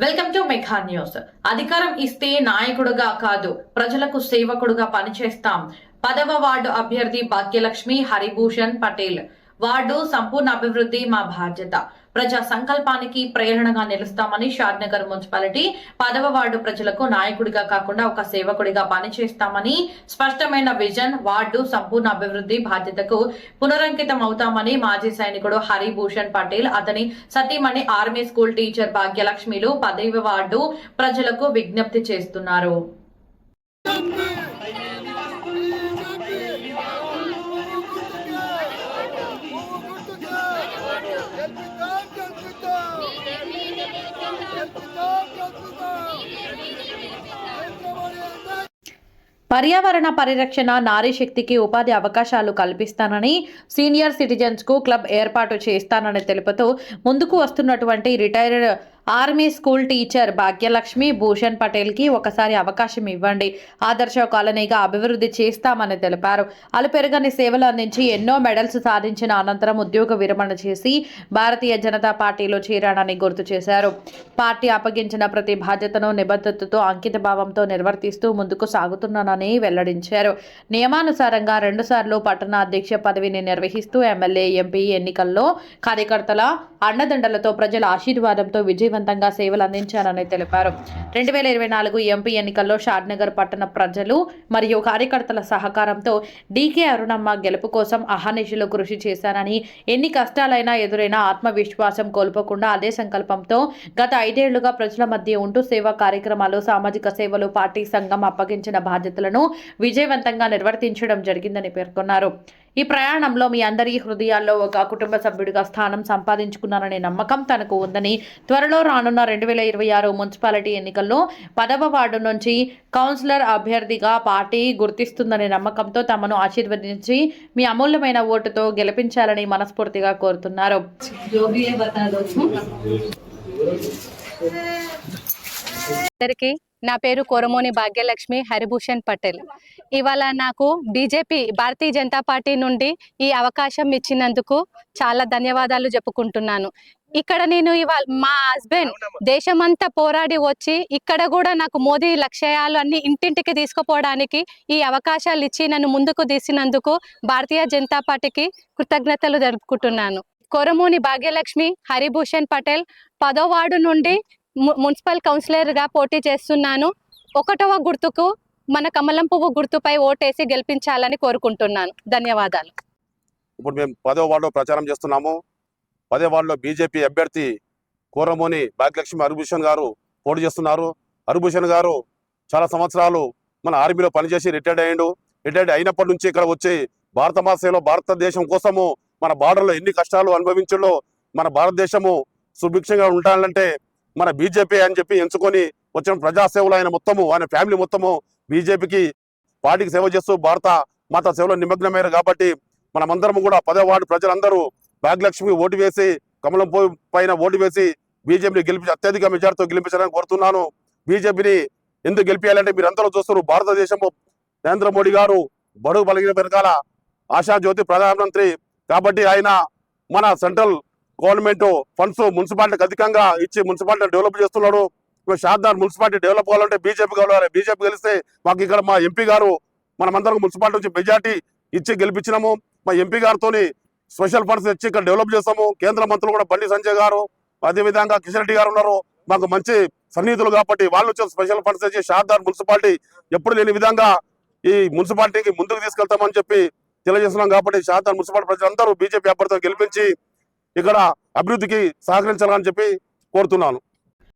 Welcome to Megha news అధికారం ఇస్తే నాయకుడుగా కాదు ప్రజలకు సేవకుడుగా పనిచేస్తాం. పదవ వార్డు అభ్యర్థి భాగ్యలక్ష్మి హరిభూషణ్ పటేల్. వార్డు సంపూర్ణ అభివృద్ధి మా బాధ్యత. ప్రజా సంకల్పానికి ప్రేరణగా నిలుస్తామని షాద్నగర్ మున్సిపాలిటీ పదవ వార్డు ప్రజలకు నాయకుడిగా కాకుండా ఒక సేవకుడిగా పనిచేస్తామని స్పష్టమైన విజన్ వార్డు సంపూర్ణ అభివృద్ధి బాధ్యతకు పునరంకితం అవుతామని మాజీ సైనికుడు హరిభూషణ్ పటేల్ అతని సతీమణి ఆర్మీ స్కూల్ టీచర్ భాగ్యలక్ష్మిలు పదవ వార్డు ప్రజలకు విజ్ఞప్తి చేస్తున్నారు. పర్యావరణ పరిరక్షణ నారీ శక్తికి ఉపాధి అవకాశాలు కల్పిస్తానని సీనియర్ సిటిజన్స్కు క్లబ్ ఏర్పాటు చేస్తానని తెలుపుతూ ముందుకు వస్తున్నటువంటి retired army school teacher Bhagyalakshmi Bhushan పటేల్కి ఒకసారి అవకాశం ఇవ్వండి. ఆదర్శ కాలనీగా అభివృద్ధి చేస్తామని తెలిపారు. అలుపెరగని సేవలు అందించి ఎన్నో మెడల్స్ సాధించిన అనంతరం ఉద్యోగ విరమణ చేసి భారతీయ జనతా పార్టీలో చేరానని గుర్తు చేశారు. పార్టీ అప్పగించిన ప్రతి బాధ్యతను నిబద్ధతతో అంకిత భావంతో నిర్వర్తిస్తూ ముందుకు సాగుతున్నానని వెల్లడించారు. నియమానుసారంగా రెండుసార్లు పట్టణ అధ్యక్ష పదవిని నిర్వహిస్తూ ఎమ్మెల్యే ఎంపీ ఎన్నికల్లో కార్యకర్తల అండదండలతో ప్రజల ఆశీర్వాదంతో విజయవంతంగా సేవలు అందించారని తెలిపారు. రెండు వేల ఇరవై నాలుగు ఎంపీ ఎన్నికల్లో షాద్నగర్ పట్టణ ప్రజలు మరియు కార్యకర్తల సహకారంతో డీకే అరుణమ్మ గెలుపు కోసం అహర్నిశలు కృషి చేశానని ఎన్ని కష్టాలైనా ఎదురైనా ఆత్మవిశ్వాసం కోల్పోకుండా అదే సంకల్పంతో గత ఐదేళ్ళుగా ప్రజల మధ్య ఉంటూ సేవా కార్యక్రమాలు సామాజిక సేవలు పార్టీ సంఘం అప్పగించిన బాధ్యతలను విజయవంతంగా నిర్వర్తించడం జరిగిందని పేర్కొన్నారు. ఈ ప్రయాణంలో మీ అందరి హృదయాల్లో ఒక కుటుంబ సభ్యుడిగా స్థానం సంపాదించుకున్నారనే నమ్మకం తనకు ఉందని త్వరలో రానున్న రెండు వేల ఇరవై ఆరు మున్సిపాలిటీ ఎన్నికల్లో పదవ వార్డు నుంచి కౌన్సిలర్ అభ్యర్థిగా పార్టీ గుర్తిస్తుందనే నమ్మకంతో తమను ఆశీర్వదించి మీ అమూల్యమైన ఓటుతో గెలిపించాలని మనస్ఫూర్తిగా కోరుతున్నారు. అందరికీ నా పేరు కోరమోని భాగ్యలక్ష్మి హరిభూషణ్ పటేల్. ఇవాళ నాకు బీజేపీ భారతీయ జనతా పార్టీ నుండి ఈ అవకాశం ఇచ్చినందుకు చాలా ధన్యవాదాలు చెప్పుకుంటున్నాను. ఇక్కడ నేను ఇవాళ మా హస్బెండ్ దేశమంతా పోరాడి వచ్చి ఇక్కడ కూడా నాకు మోదీ లక్ష్యాలు అన్ని ఇంటింటికి తీసుకుపోవడానికి ఈ అవకాశాలు ఇచ్చి నన్ను ముందుకు తీసినందుకు భారతీయ జనతా పార్టీకి కృతజ్ఞతలు జరుపుకుంటున్నాను కొరమూని భాగ్యలక్ష్మి హరిభూషణ్ పటేల్ పదో వార్డు నుండి మున్సిపల్ కౌన్సిలర్గా పోటీ చేస్తున్నాను. ఒకటవ గుర్తుకు మన కమలం పువ్వు గుర్తుపై ఓటేసి గెలిపించాలని కోరుకుంటున్నాను. ధన్యవాదాలు. ఇప్పుడు మేము పదో వార్డులో ప్రచారం చేస్తున్నాము. పదే వార్డులో బీజేపీ అభ్యర్థి కూరమోని భాగ్యలక్ష్మి హరిభూషణ్ గారు పోటీ చేస్తున్నారు. హరిభూషణ్ గారు చాలా సంవత్సరాలు మన ఆర్మీలో పనిచేసి రిటైర్డ్ అయ్యిండు. రిటైర్డ్ అయినప్పటి నుంచి ఇక్కడ వచ్చి భారత మాసంలో భారతదేశం కోసము మన బార్డర్లో ఎన్ని కష్టాలు అనుభవించడో మన భారతదేశము సుభిక్షంగా ఉండాలంటే మన బీజేపీ అని చెప్పి ఎంచుకొని వచ్చిన ప్రజాసేవలు ఆయన మొత్తము ఆయన ఫ్యామిలీ మొత్తము బీజేపీకి పార్టీకి సేవ చేస్తూ భారత మాత సేవలో నిమగ్నమయ్యారు కాబట్టి మనమందరం కూడా పదో వార్డు ప్రజలందరూ భాగ్యలక్ష్మి ఓటు వేసి కమలం పో- పైన ఓటు వేసి బీజేపీని గెలిపించి అత్యధిక మెజార్టీతో గెలిపించాలని కోరుతున్నాను. బీజేపీని ఎందుకు గెలిపించాలంటే మీరు అందరూ చూస్తారు భారతదేశంలో నరేంద్ర మోడీ గారు బడుగు బలిగిన వెనకాల ఆశాజ్యోతి ప్రధానమంత్రి కాబట్టి ఆయన మన సెంట్రల్ గవర్నమెంట్ ఫండ్స్ మున్సిపాలిటీకి అధికంగా ఇచ్చి మున్సిపాలిటీ డెవలప్ చేస్తున్నాడు. ఇప్పుడు మున్సిపాలిటీ డెవలప్ కావాలంటే బీజేపీ కావాలి. బీజేపీ గెలిస్తే మాకు ఇక్కడ మా ఎంపీ గారు మనమందరం మున్సిపాలిటీ నుంచి మెజార్టీ ఇచ్చి గెలిపించినాము. మా ఎంపీ గారితో స్పెషల్ ఫండ్స్ తెచ్చి ఇక్కడ డెవలప్ చేస్తాము. కేంద్ర మంత్రులు కూడా బండి సంజయ్ గారు అదేవిధంగా కిషన్ రెడ్డి గారు ఉన్నారు. మాకు మంచి సన్నిహితులు కాబట్టి వాళ్ళు వచ్చి స్పెషల్ ఫండ్స్ తెచ్చి షార్దార్ మున్సిపాలిటీ ఎప్పుడు లేని విధంగా ఈ మున్సిపాలిటీకి ముందుకు తీసుకెళ్తామని చెప్పి తెలియజేస్తున్నాం కాబట్టి షార్దార్ మున్సిపాలిటీ ప్రజలందరూ బీజేపీ అభ్యర్థులు గెలిపించి ఇక్కడ అభివృద్ధికి సహకరించాలని చెప్పి కోరుతున్నాను.